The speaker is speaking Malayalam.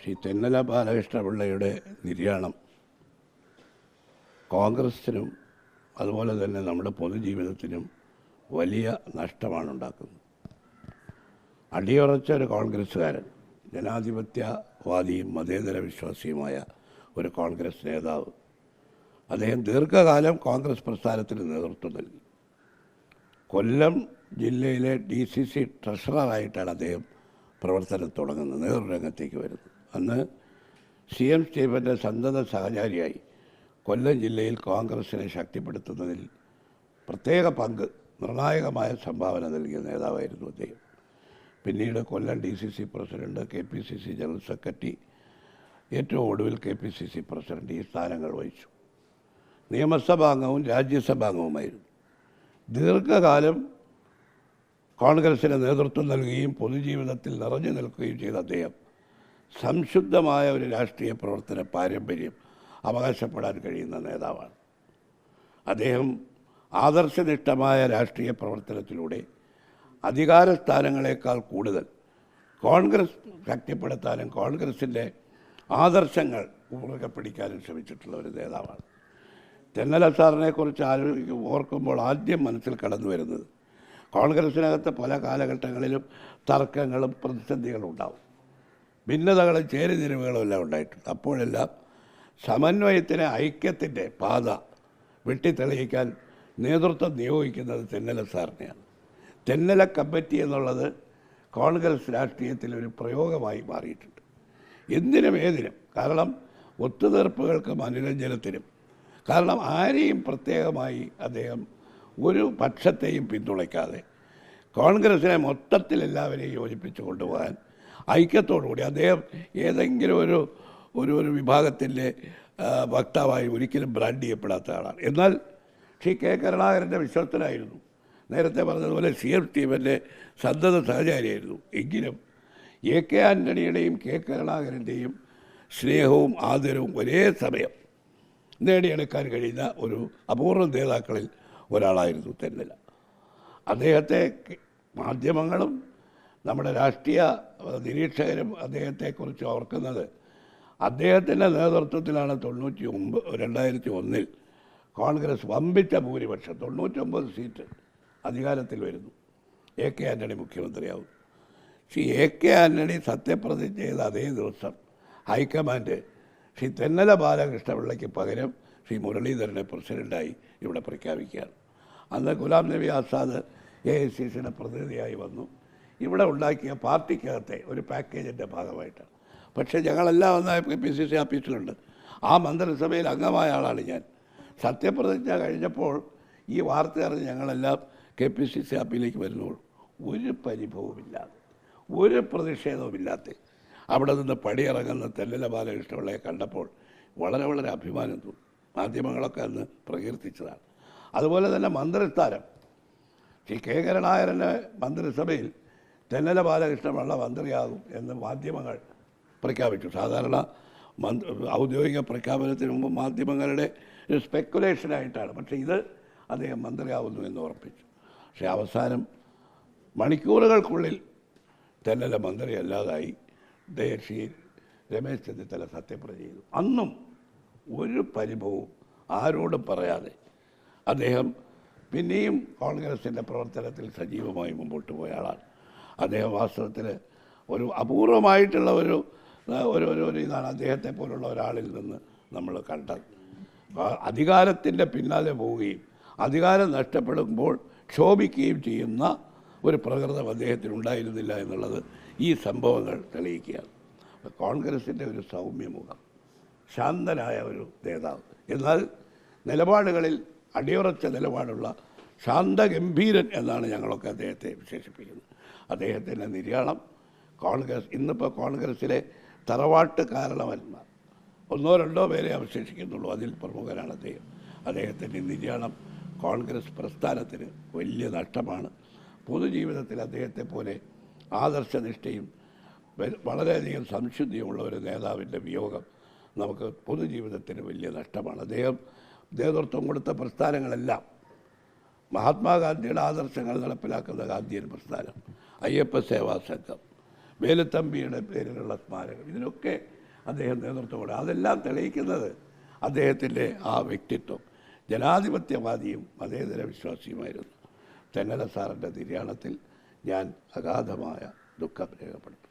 ശ്രീ തെന്നല ബാലകൃഷ്ണപിള്ളയുടെ നിര്യാണം. കോൺഗ്രസിനും അതുപോലെ തന്നെ നമ്മുടെ പൊതുജീവിതത്തിനും വലിയ നഷ്ടമാണ് ഉണ്ടാക്കുന്നത് അടിയുറച്ച ഒരു കോൺഗ്രസ്സുകാരൻ ജനാധിപത്യവാദിയും മതേതര വിശ്വാസിയുമായ ഒരു കോൺഗ്രസ് നേതാവ്. അദ്ദേഹം ദീർഘകാലം കോൺഗ്രസ് പ്രസ്ഥാനത്തിന് നേതൃത്വം നൽകി. കൊല്ലം ജില്ലയിലെ ഡി സി സി ട്രഷററായിട്ടാണ് അദ്ദേഹം പ്രവർത്തനം തുടങ്ങുന്നത് നേതൃരംഗത്തേക്ക് വരുന്നത്. അന്ന് സി എം സ്റ്റീഫന്റെ സന്തത സഹചാരിയായി കൊല്ലം ജില്ലയിൽ കോൺഗ്രസിനെ ശക്തിപ്പെടുത്തുന്നതിൽ പ്രത്യേക പങ്ക് നിർണായകമായ സംഭാവന നൽകിയ നേതാവായിരുന്നു അദ്ദേഹം. പിന്നീട് Kollam D C C president K P C C general secretary ഏറ്റവും ഒടുവിൽ K P C C president ഈ സ്ഥാനങ്ങൾ വഹിച്ചു. നിയമസഭാംഗവും രാജ്യസഭാംഗവുമായിരുന്നു ദീർഘകാലം കോൺഗ്രസിന് നേതൃത്വം നൽകുകയും പൊതുജീവിതത്തിൽ നിറഞ്ഞു നിൽക്കുകയും ചെയ്ത അദ്ദേഹം സംശുദ്ധമായ ഒരു രാഷ്ട്രീയ പ്രവർത്തന പാരമ്പര്യം അവകാശപ്പെടാൻ കഴിയുന്ന നേതാവാണ്. അദ്ദേഹം ആദർശനിഷ്ഠമായ രാഷ്ട്രീയ പ്രവർത്തനത്തിലൂടെ അധികാര സ്ഥാനങ്ങളെക്കാൾ കൂടുതൽ കോൺഗ്രസ് ശക്തിപ്പെടുത്താനും കോൺഗ്രസിന്റെ ആദർശങ്ങൾ പിടിക്കാനും ശ്രമിച്ചിട്ടുള്ള ഒരു നേതാവാണ്. തെന്നല സാറിനെക്കുറിച്ച് ആലോചിക്കും ഓർക്കുമ്പോൾ ആദ്യം മനസ്സിൽ കടന്നു വരുന്നത് കോൺഗ്രസിനകത്ത് പല കാലഘട്ടങ്ങളിലും തർക്കങ്ങളും പ്രതിസന്ധികളും ഉണ്ടാവും ഭിന്നതകളും ചേരിതിരിവുകളും എല്ലാം ഉണ്ടായിട്ടുണ്ട്. അപ്പോഴെല്ലാം സമന്വയത്തിന് ഐക്യത്തിന്റെ പാത വെട്ടിത്തെളിയിക്കാൻ നേതൃത്വം നിയോഗിക്കുന്നത് തെന്നല സാറിനെയാണ്. തെന്നല കമ്മിറ്റി എന്നുള്ളത് കോൺഗ്രസ് രാഷ്ട്രീയത്തിൽ ഒരു പ്രയോഗമായി മാറിയിട്ടുണ്ട്. എന്തിനും ഏതിനും. കാരണം ഒത്തുതീർപ്പുകൾക്കും അനുരഞ്ജനത്തിനും കാരണം ആരെയും പ്രത്യേകമായി അദ്ദേഹം ഒരു പക്ഷത്തെയും പിന്തുണയ്ക്കാതെ കോൺഗ്രസിനെ മൊത്തത്തിൽ എല്ലാവരെയും യോജിപ്പിച്ചു കൊണ്ടുപോകാൻ ഐക്യത്തോടുകൂടി അദ്ദേഹം ഏതെങ്കിലും ഒരു ഒരു ഒരു വിഭാഗത്തിന്റെ വക്താവായി ഒരിക്കലും ബ്രാൻഡ് ചെയ്യപ്പെടാത്ത ആളാണ്. എന്നാൽ ശ്രീ കെ കരുണാകരന്റെ വിശ്വസ്തനായിരുന്നു. നേരത്തെ പറഞ്ഞതുപോലെ സി എം സ്റ്റീവന്റെ സന്തത സഹചാരിയായിരുന്നു. എങ്കിലും എ കെ ആന്റണിയുടെയും കെ കരുണാകരന്റെയും സ്നേഹവും ആദരവും ഒരേ സമയം നേടിയെടുക്കാൻ കഴിയുന്ന ഒരു അപൂർവ നേതാക്കളിൽ ഒരാളായിരുന്നു തെന്നല. അദ്ദേഹത്തെ മാധ്യമങ്ങളും നമ്മുടെ രാഷ്ട്രീയ നിരീക്ഷകരും അദ്ദേഹത്തെക്കുറിച്ച് ഓർക്കുന്നത്. അദ്ദേഹത്തിന്റെ നേതൃത്വത്തിലാണ് തൊണ്ണൂറ്റി ഒമ്പത് രണ്ടായിരത്തി ഒന്നിൽ കോൺഗ്രസ് വമ്പിച്ച ഭൂരിപക്ഷം. തൊണ്ണൂറ്റൊമ്പത് സീറ്റ് അധികാരത്തിൽ വരുന്നു. എ കെ ആന്റണി മുഖ്യമന്ത്രിയാവും. ശ്രീ എ കെ ആന്റണി സത്യപ്രതിജ്ഞ ചെയ്ത അതേ ദിവസം ഹൈക്കമാൻഡ് ശ്രീ തെന്നല ബാലകൃഷ്ണപിള്ളയ്ക്ക് പകരം ശ്രീ മുരളീധരനെ പ്രസിഡന്റായി ഇവിടെ പ്രഖ്യാപിക്കുകയാണ്. അന്ന് Ghulam Nabi Azad A I C സിയുടെ പ്രതിനിധിയായി വന്നു. ഇവിടെ ഉണ്ടാക്കിയ പാർട്ടിക്കകത്തെ ഒരു പാക്കേജിന്റെ ഭാഗമായിട്ടാണ് പക്ഷേ ഞങ്ങളെല്ലാം വന്ന പി സി സി ഓഫീസിലുണ്ട് ആ മന്ത്രിസഭയിൽ അംഗമായ ആളാണ് ഞാൻ. സത്യപ്രതിജ്ഞ കഴിഞ്ഞപ്പോൾ ഈ വാർത്ത അറിഞ്ഞ് ഞങ്ങളെല്ലാം കെ പി സി സി ആപ്പിലേക്ക് വരുന്നുള്ളൂ ഒരു പരിഭവമില്ലാതെ ഒരു പ്രതിഷേധവുമില്ലാതെ അവിടെ നിന്ന് പടിയിറങ്ങുന്ന തെല്ലല ബാലകൃഷ്ണപിള്ളയെ കണ്ടപ്പോൾ വളരെ വളരെ അഭിമാനം തോന്നി. മാധ്യമങ്ങളൊക്കെ അന്ന് പ്രകീർത്തിച്ചതാണ്. അതുപോലെ തന്നെ മന്ത്രിസ്ഥാനം. ശ്രീ കെ കരുണാകരന്റെ മന്ത്രിസഭയിൽ തെന്നല ബാലകൃഷ്ണപിള്ള മന്ത്രിയാകും എന്ന് മാധ്യമങ്ങൾ പ്രഖ്യാപിച്ചു. സാധാരണ മന്ത്രി ഔദ്യോഗിക പ്രഖ്യാപനത്തിന് മുമ്പ് മാധ്യമങ്ങളുടെ സ്പെക്കുലേഷനായിട്ടാണ് പക്ഷേ ഇത് അദ്ദേഹം മന്ത്രിയാവുന്നു എന്ന് ഉറപ്പിച്ചു. പക്ഷെ അവസാനം മണിക്കൂറുകൾക്കുള്ളിൽ തെന്നല മന്ത്രി അല്ലാതായി ശ്രീ രമേശ് ചെന്നിത്തല സത്യപ്രതി ചെയ്തു. അന്നും ഒരു പരിഭവവും ആരോടും പറയാതെ അദ്ദേഹം പിന്നെയും കോൺഗ്രസിന്റെ പ്രവർത്തനത്തിൽ സജീവമായി മുമ്പോട്ട് പോയ ആളാണ്. അദ്ദേഹം വാസ്തവത്തിൽ ഒരു അപൂർവമായിട്ടുള്ള ഒരു ഒരു ഒരു ഇതാണ് അദ്ദേഹത്തെ പോലുള്ള ഒരാളിൽ നിന്ന് നമ്മൾ കണ്ടത്. അധികാരത്തിന്റെ പിന്നാലെ പോവുകയും അധികാരം നഷ്ടപ്പെടുമ്പോൾ ക്ഷോഭിക്കുകയും ചെയ്യുന്ന ഒരു പ്രകൃതം അദ്ദേഹത്തിന് ഉണ്ടായിരുന്നില്ല എന്നുള്ളത് ഈ സംഭവങ്ങൾ തെളിയിക്കുകയാണ്. കോൺഗ്രസിന്റെ ഒരു സൗമ്യമുഖം ശാന്തനായ ഒരു നേതാവ്. എന്നാൽ നിലപാടുകളിൽ അടിയുറച്ച നിലപാടുള്ള ശാന്തഗംഭീരൻ എന്നാണ് ഞങ്ങളൊക്കെ അദ്ദേഹത്തെ വിശേഷിപ്പിക്കുന്നത്. അദ്ദേഹത്തിന്റെ നിര്യാണം കോൺഗ്രസ് ഇന്നിപ്പോൾ കോൺഗ്രസ്സിലെ തറവാട്ട് കാരണവന്മാർ. ഒന്നോ രണ്ടോ പേരെ അവശേഷിക്കുന്നുള്ളൂ. അതിൽ പ്രമുഖരാണ് അദ്ദേഹം. അദ്ദേഹത്തിന്റെ നിര്യാണം കോൺഗ്രസ് പ്രസ്ഥാനത്തിന് വലിയ നഷ്ടമാണ്. പൊതുജീവിതത്തിൽ അദ്ദേഹത്തെ പോലെ ആദർശനിഷ്ഠയും വളരെയധികം സംശുദ്ധിയുമുള്ള ഒരു നേതാവിന്റെ വിയോഗം നമുക്ക് പൊതുജീവിതത്തിന് വലിയ നഷ്ടമാണ്. അദ്ദേഹം നേതൃത്വം കൊടുത്ത പ്രസ്ഥാനങ്ങളെല്ലാം മഹാത്മാഗാന്ധിയുടെ ആദർശങ്ങൾ നടപ്പിലാക്കുന്ന ഗാന്ധിയൻ പ്രസ്ഥാനം അയ്യപ്പ സേവാ സംഘം വേലുത്തമ്പിയുടെ പേരിലുള്ള സ്മാരകം ഇതിനൊക്കെ അദ്ദേഹം നേതൃത്വം കൊടുക്കും അതെല്ലാം തെളിയിക്കുന്നത് അദ്ദേഹത്തിന്റെ ആ വ്യക്തിത്വം. ജനാധിപത്യവാദിയും മതേതര വിശ്വാസിയുമായിരുന്നു. തെന്നല സാറിന്റെ നിര്യാണത്തിൽ ഞാൻ അഗാധമായ ദുഃഖം രേഖപ്പെടുത്തുന്നു.